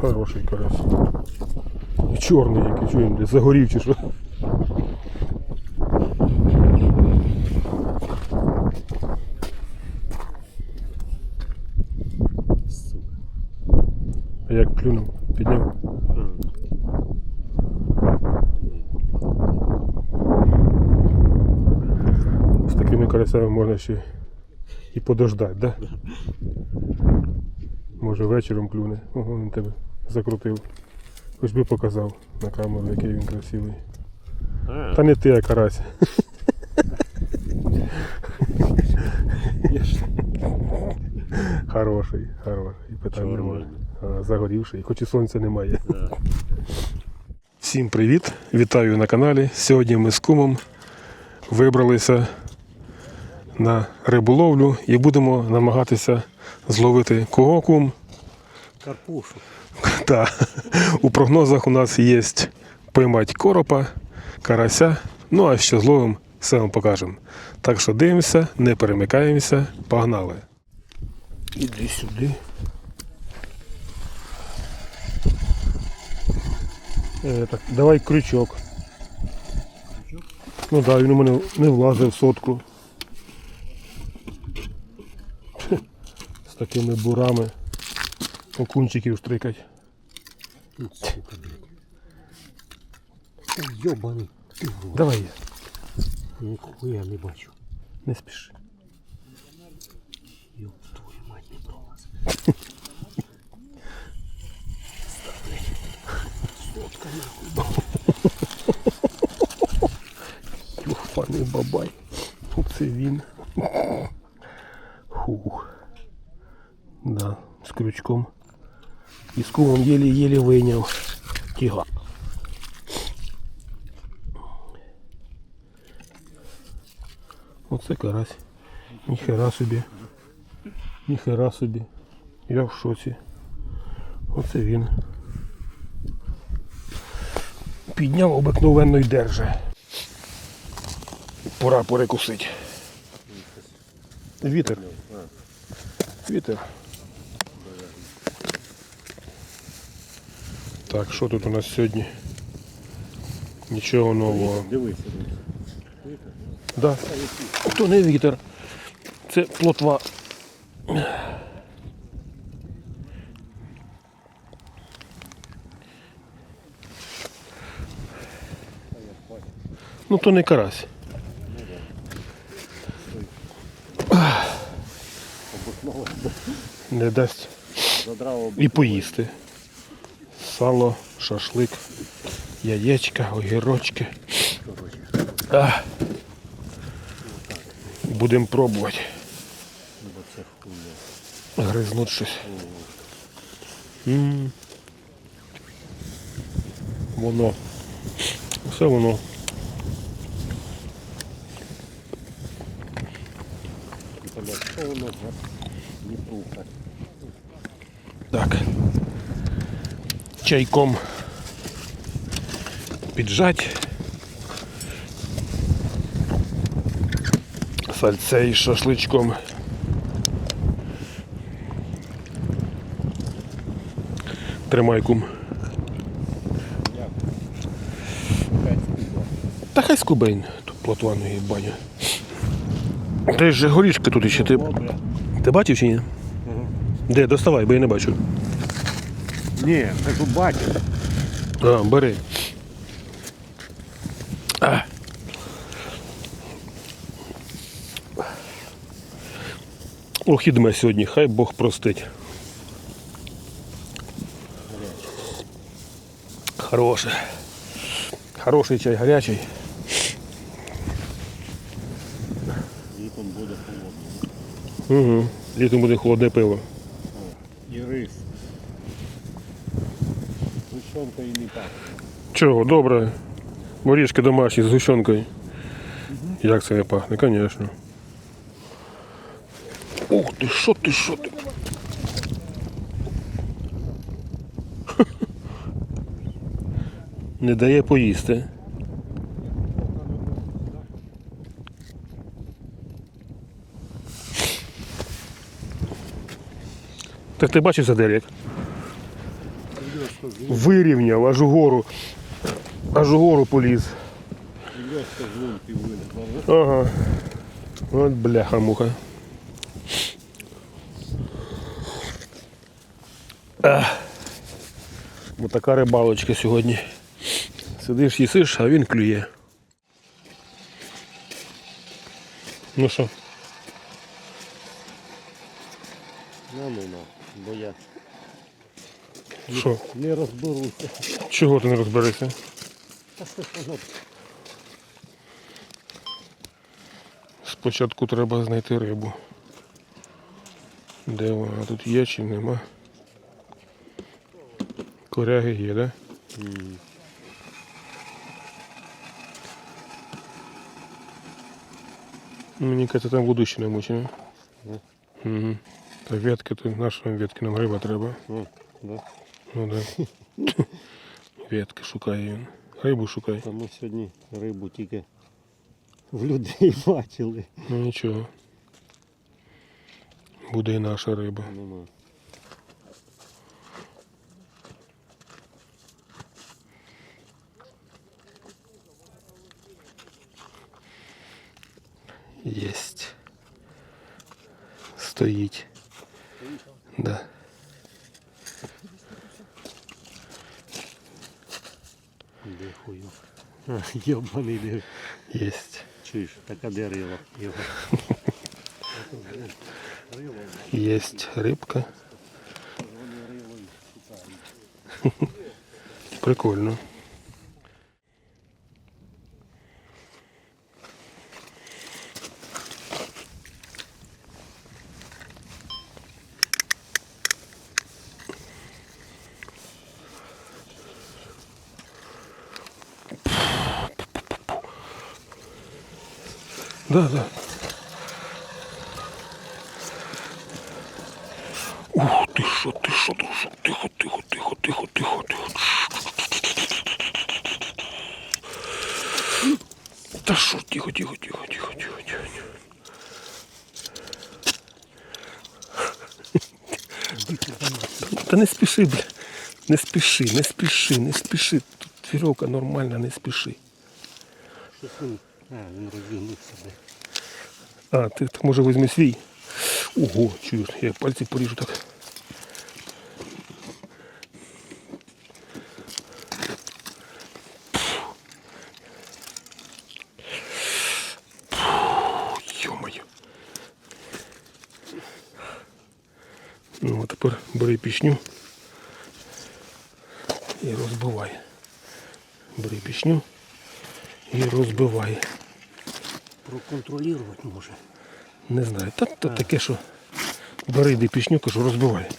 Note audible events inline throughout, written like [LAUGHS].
Хороший карась. І чорний який, що він, загорів чи що? А як клюнув? Підняв? З такими карасями можна ще і подождати, да? Може вечором клюне. Ого, він тебе закрутив. Хоч би показав на камеру, який він красивий. А, Та не ти, а карась. Хороший, хороший. Питань немає. Загорівший, хоч і сонця немає. Всім привіт! Вітаю на каналі. Сьогодні ми з кумом вибралися на риболовлю і будемо намагатися зловити кого кум. Карпушу. [LAUGHS] Та у прогнозах у нас є поймати коропа, карася. Ну а що зловимо, все вам покажемо. Так що дивимося, не перемикаємося, погнали. Іди сюди. Е, так, давай крючок. Ну так, да, він у мене не влазив в сотку. З такими бурами окунчиків штрикать. Сука, блядь. Та Йобаний. Ти в рот. Давай, Ніхуя не бачу. не спіши. Йоб твою мать не пролаз. Сотка нахуй. Юханий бабай. Оце він. Хух. Да, з крючком. І з кумом єлі-єлі вийняв. Тіга. Оце карась. Ніхера собі. Ніхера собі. Я в шоці. Оце він. Підняв обикновенно й держи. Пора перекусити. Вітер. Вітер. Так, що тут у нас сьогодні? Нічого нового. Дивися. Да. То не вітер. Це плотва. Ну то не карась. Не дасть і поїсти. Сало, шашлик, яєчка, огірочки. Будемо пробувати. Гризнуть щось. Воно. Все воно. Блядь, що воно за Дніпруха? Так. Чайком піджать. Сальце із шашличком. Тримай кум. Та хай скубень, тут платвану і баня. Ти ж горішки тут ще ти. Ти бачив чи ні? Де, доставай, бо я не бачу. Ні, кажу бачиш. А, бери. А. Ох, і сьогодні, хай Бог простить. Хороше. Хороший чай, гарячий. Літом буде холодно. Угу. Літом буде холодне пиво. І рис. Гущонка і не так. Чого, добре. Горішки домашні з гущонкою. Як це не пахне, звісно. Ух ти, що ти, що ти? [LAUGHS] Не дає поїсти. Так ти за як? Вирівняв аж угору. Аж угору поліз. Ага. От бляха-муха. Ах. Ось така рибалочка сьогодні. Сидиш, їсиш, а він клює. Ну що, На ну на, бо я що? не розберуся. Чого ти не розберешся? Та що ж Спочатку треба знайти рибу. Де вона? Тут є чи нема? Коряги є, да? Мені кажется, там воду ще намочено. Да. Угу. Та ветки, то нашим ветки нам риба треба. Ну, да. Ну да. [LAUGHS] Ветки шукає він. Рибу шукай. Та ми сьогодні рибу тільки в людей [LAUGHS] бачили. Ну нічого. Буде і наша риба. Нема. Єсть. Стоїть. Де хую. [LAUGHS] А, Йобаний де. Єсть. Чуєш, така де рила його. Єсть рибка. Вони рило і шукають. Прикольно. Що, ти що, ти що, тихо, тихо, тихо, тихо, тихо, тихо. Та що, тихо, тихо, тихо, тихо, тихо, тихо. тихо. Та не спіши, бля. Не спіши, не спіши, не спіши. Тут вірьовка нормальна, не спіши. А, він розігнувся де. А, ти так може візьми свій. Ого, чуєш, я пальці поріжу так. Ну, а тепер бери пішню і розбивай. Бери пішню і розбивай. Проконтролювати може. Не знаю. Та, та таке, що бери йди пішню, кажу, розбивай.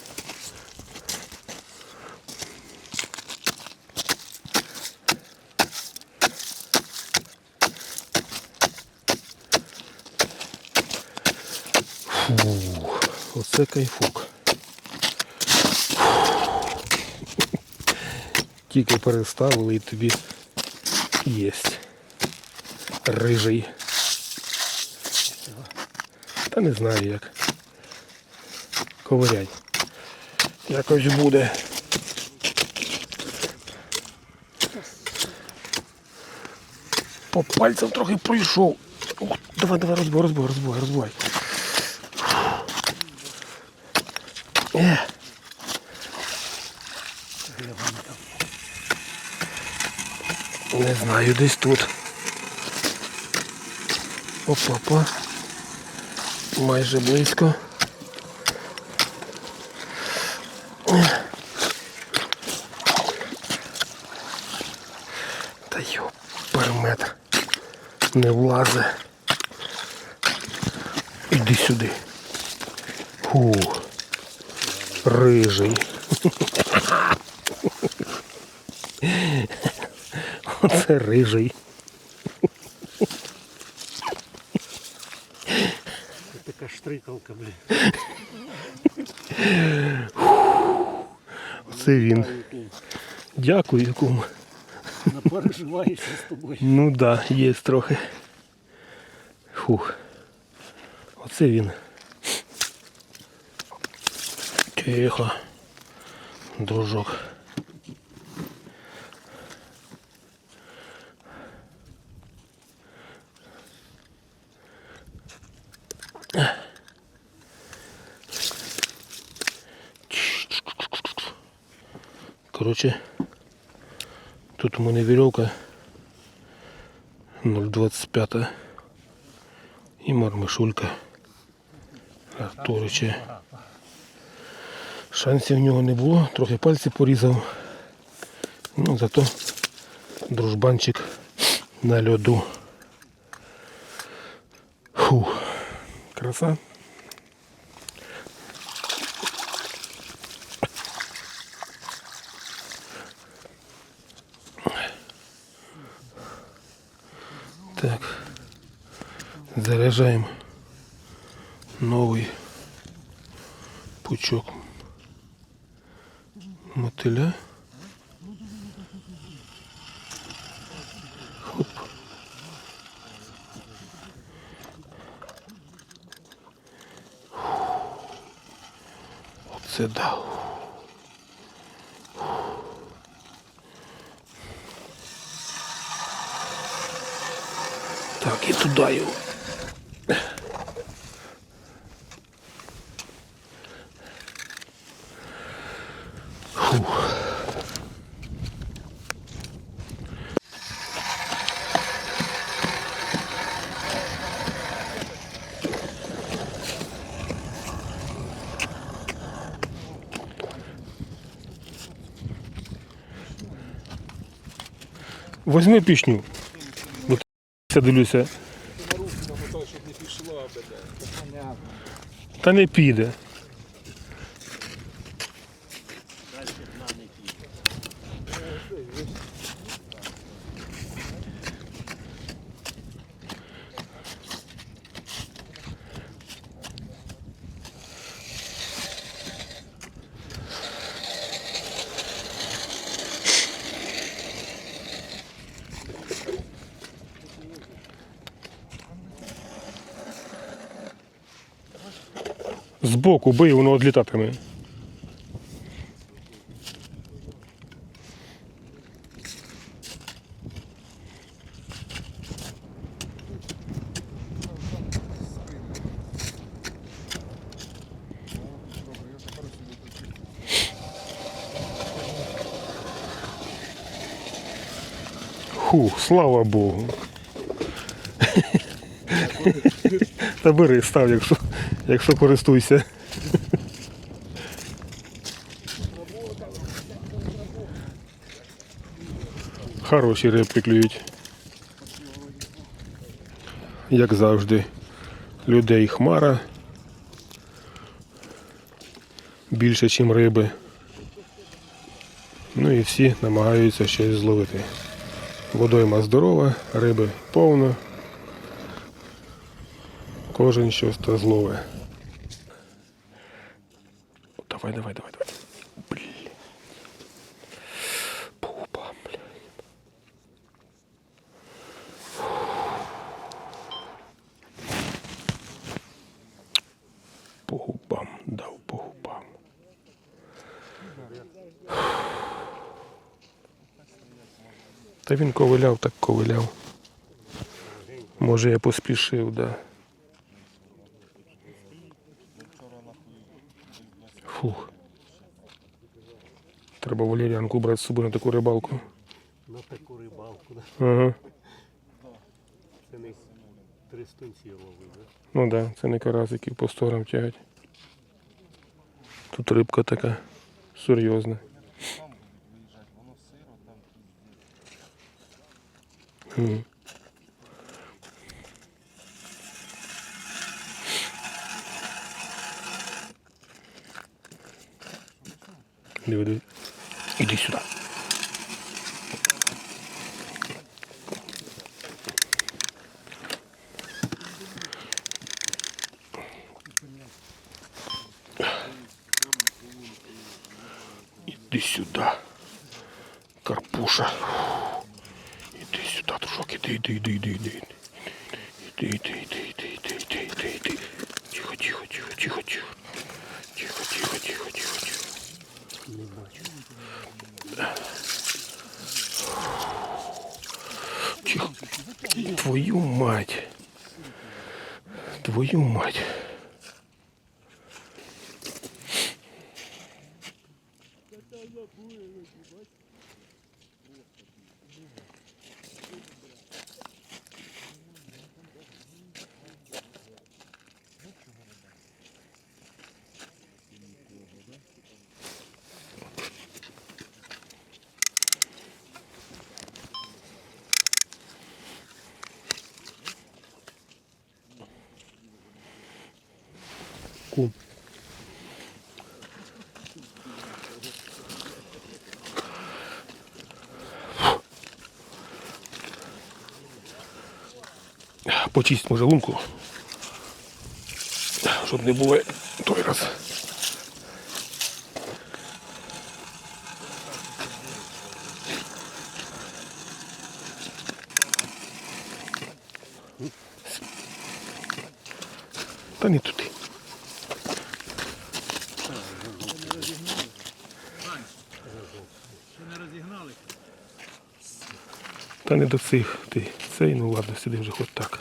Фу, оце кайфук. Тільки переставили і тобі єсть. Рижий. Та не знаю як. Ковирять. Якось буде. По пальцям трохи пройшов. Ух, давай, давай, розбивай, розбивай, розбивай, розбивай. Е. Не знаю, десь тут. Опа-па. Майже близько. Та йо, перметр. Не влазе. Іди сюди. Фу. Рижий. [LAUGHS] Оце рижий. Це така штрикалка, блін. Оце він. Дякую, кум. Напереживаєшся з тобою. Ну да, є трохи. Фух. Оце він. Тихо. Дружок. Коротше, тут у мене вірьовка 0,25 і мармишулька Артурича. Шансів в нього не було, трохи пальці порізав. Ну, зато дружбанчик на льоду. Фу, краса. Заряжаем новый пучок мотыля. Хоп. Оце да. Так, і туди його. Возьми пішню. Бо ти дивлюся. Та не піде. Збоку бий, воно відлітатиме. Ху, слава Богу. [LAUGHS] Та бери, став, якщо, якщо користуйся. Хороші рибки клюють. Як завжди. Людей хмара. Більше, ніж риби. Ну і всі намагаються щось зловити. Водойма здорова, риби повно. Кожен щось та злове. Давай, давай, давай, давай. Блін. Пупа, губам. Та він ковиляв, так ковиляв. Може я поспішив, да. Треба валеріанку брати з собою на таку рибалку. На таку рибалку. да. Ага. Це не три стунці ловив. Да? Ну так, да, це не карасиків по 100 грам тягать. Тут рибка така серйозна. Мгм. Диви, диви. Іди сюди. Іди сюди. Карпуша. Іди сюди, дружок, іди, іди, іди, іди, іди. Іди, іди, іди, іди, іди, Тихо. Твою мать. Твою мать. Кум. Почисть може. Щоб не було той раз. Та не туди. Та не до цих. Ти цей, ну ладно, сиди вже хоч так.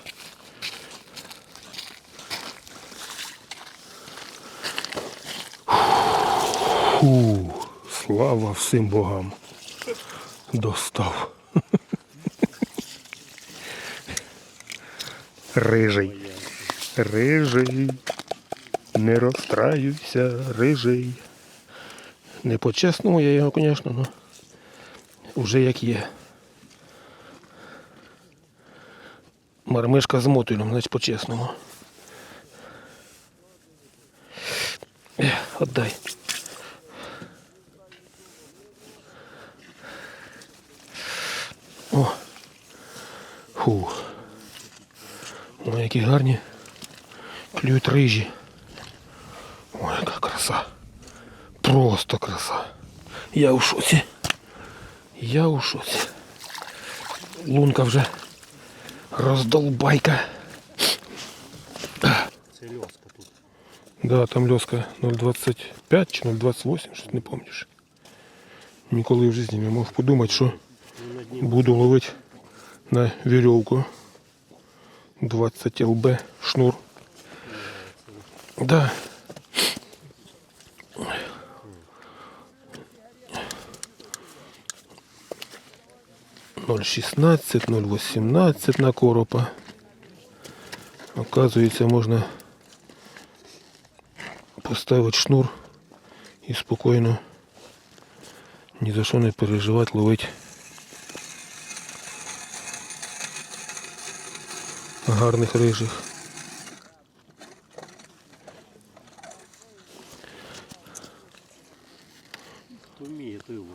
Фу, слава всім богам. Достав. Рижий. Рижий. Не розстраюйся, рижий. Не по-чесному я його, звісно, але вже як є. Мармишка з мотилем, значить по-чесному. Отдай. О. Фу. Ой, які гарні. Клюють рижі. Ой, яка краса. Просто краса. Я у шоці. Я у шоці. Лунка вже роздолбайка. Це льоска тут. Да, там льоска 0,25 чи 0,28, щось не пам'ятаєш. Ніколи в житті не мог подумати, що Ну, на дні буду ловити на вірьовку. 20 ЛБ шнур. Да. Ноль шістнадцять, ноль вісімнадцять на коропа. Оказується, можна поставити шнур і спокійно ні за що не переживати, ловити гарних рижих. ловить.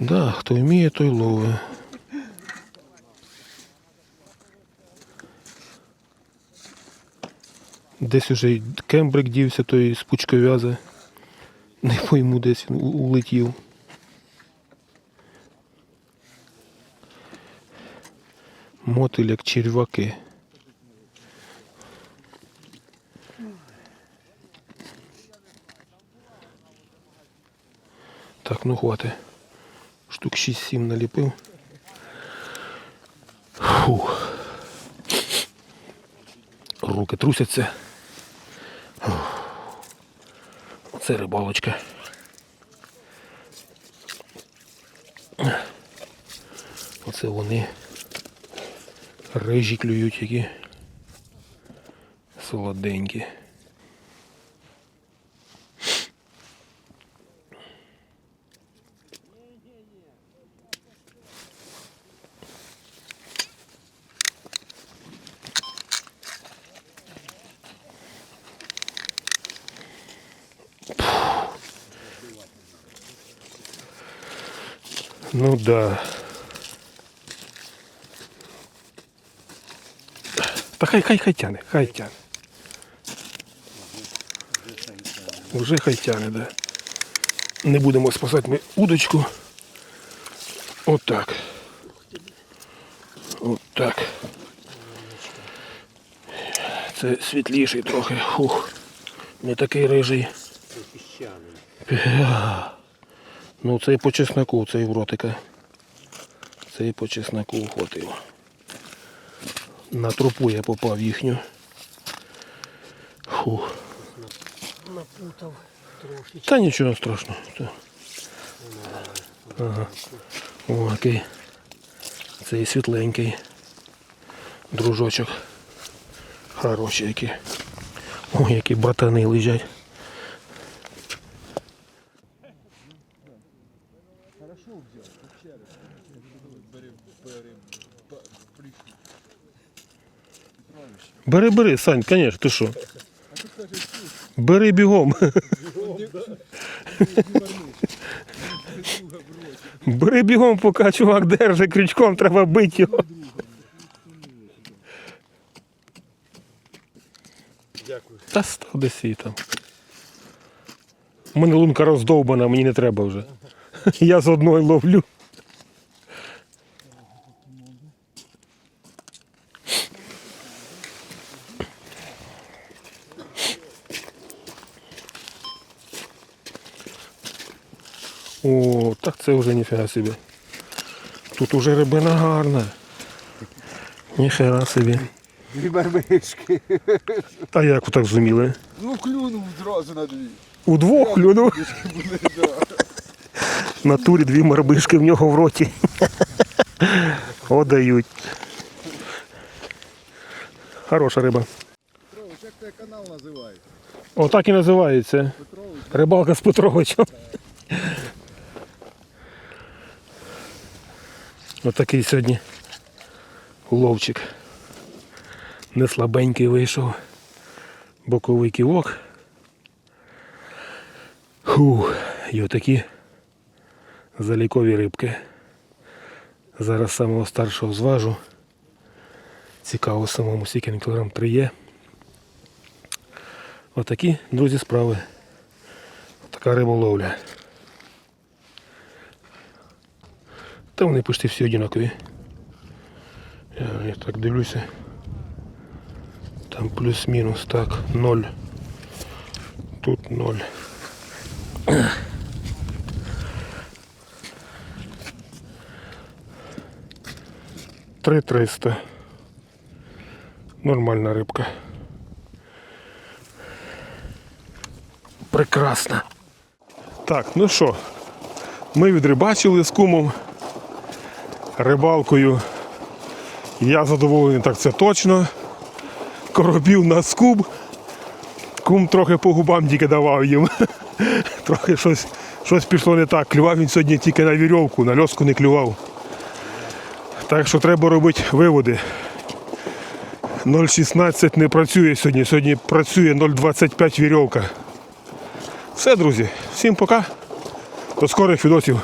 Да, хто вміє, той ловить. Десь уже кембрик дівся, той з пучковяза. Не пойму, десь він улетів. Мотиль як черваки. Так, ну хватить. Штук 6-7 наліпив. Фух. Руки трусяться. Фух. Оце рибалочка. Оце вони рижі клюють, які солоденькі. Да. Та хай хай хай тяне, хай тяне. Вже хай тяне, да. Не будемо спасати ми удочку. Отак. От Отак. Це світліший трохи. Фух. Не такий рижий. Це піщаний. Ну цей по чесноку, цей в ротика. Цей по чесноку охотив. На трупу я попав їхню. Фух. Напутав трошки. Та нічого страшного. Ага. О, який. Цей світленький. Дружочок. Хороші які. Ой, які братани лежать. Бери, бери, Сань, конечно, ти що? Бери бігом. Бери бігом, поки чувак держить крючком, треба бити його. Та став десь свій там. У мене лунка роздовбана, мені не треба вже. Я з одної ловлю. О, так це вже ніфіга собі. Тут уже рибина гарна. Ніхера собі. Дві барбишки. Та як ви так зуміли? Ну клюнув одразу на дві. Удвох клюнув. В натурі дві марбишки в нього в роті. [LAUGHS] О, дають. Хороша риба. Петрович, як тебе канал називається? Отак і називається. Рибалка з Петровичем. Отакий сьогодні ловчик. Не слабенький вийшов. Боковий ківок. Фух, і отакі залікові рибки. Зараз самого старшого зважу. Цікаво самому скільки кілограм 3 є. Отакі, друзі, справи. Така риболовля. Та вони почти всі однакові. Я, я так дивлюся. Там плюс-мінус, так, ноль. Тут ноль. Три триста. Нормальна рибка. Прекрасно. Так, ну що, ми відрибачили з кумом рибалкою. Я задоволений, так це точно. Коробів на скуб. Кум трохи по губам тільки давав їм. [LAUGHS] Трохи щось, щось пішло не так. Клював він сьогодні тільки на вірьовку, на льоску не клював. Так що треба робити виводи. 0,16 не працює сьогодні. Сьогодні працює 0,25 вірьовка. Все, друзі, всім пока. До скорих відосів.